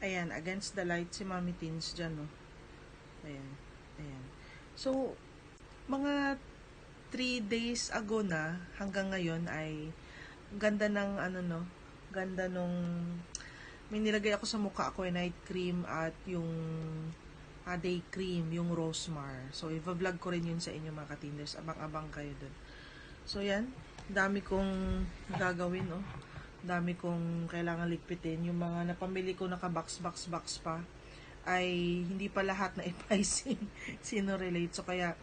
Ayan, against the light si Mami Teens dyan, no? Ayan, ayan. So, mga 3 days ago na, hanggang ngayon ay ganda ng ano no, ganda nung may nilagay ako sa mukha ko ay night cream at yung ah, day cream, yung Rosemar. So, i-vlog ko rin yun sa inyo mga katinders. Abang-abang kayo dun. So, yan. Dami kong gagawin, no? Dami kong kailangan ligpitin. Yung mga napamili ko naka-box-box-box pa ay hindi pa lahat na pricing sino relate. So, kaya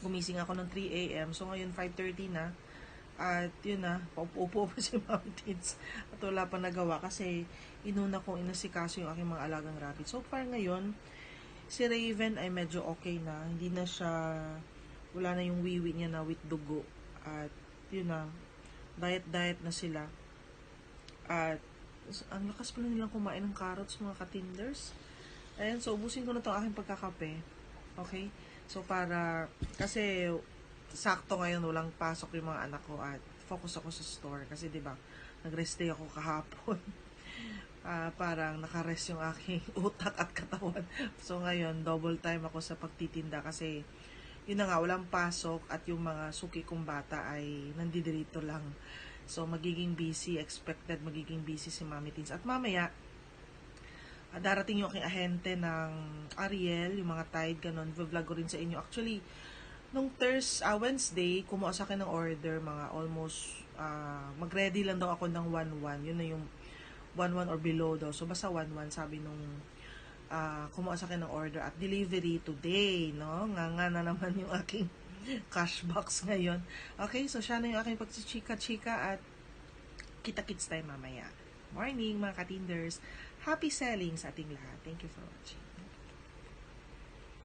gumising ako ng 3 a.m. So, ngayon 5.30 na. At yun na, paupo pa si Tits. At wala pa nagawa kasi inuna kong inasikaso yung aking mga alagang rabbit. So far ngayon, si Raven ay medyo okay na. Hindi na siya, wala na yung wiwi niya na with dugo. At yun na, diet-diet na sila. At ang lakas pala nilang kumain ng carrots mga katinders. Ayan, so ubusin ko na itong aking pagkakape. Okay? So para, kasi sakto ngayon walang pasok yung mga anak ko at focus ako sa store kasi 'di ba nag-rest day ako kahapon Ah, parang naka-rest yung aking utak at katawan so ngayon double time ako sa pagtitinda kasi yun na nga walang pasok at yung mga suki kong bata ay nandidirito lang so magiging busy expected magiging busy si Mami Teens at mamaya ah, darating yung aking ahente ng Ariel, yung mga Tide, ganun. Vlog ko rin sa inyo. Actually, nung Thursday, uh, Wednesday, kumuha sa akin ng order, mga almost, uh, mag-ready lang daw ako ng 1-1. Yun na yung 1-1 or below daw. So, basta 1-1, sabi nung uh, kumuha sa akin ng order at delivery today, no? Nga nga na naman yung aking cash box ngayon. Okay, so siya na yung aking pagchichika-chika at kita-kits tayo mamaya. Morning, mga katinders. Happy selling sa ating lahat. Thank you for watching.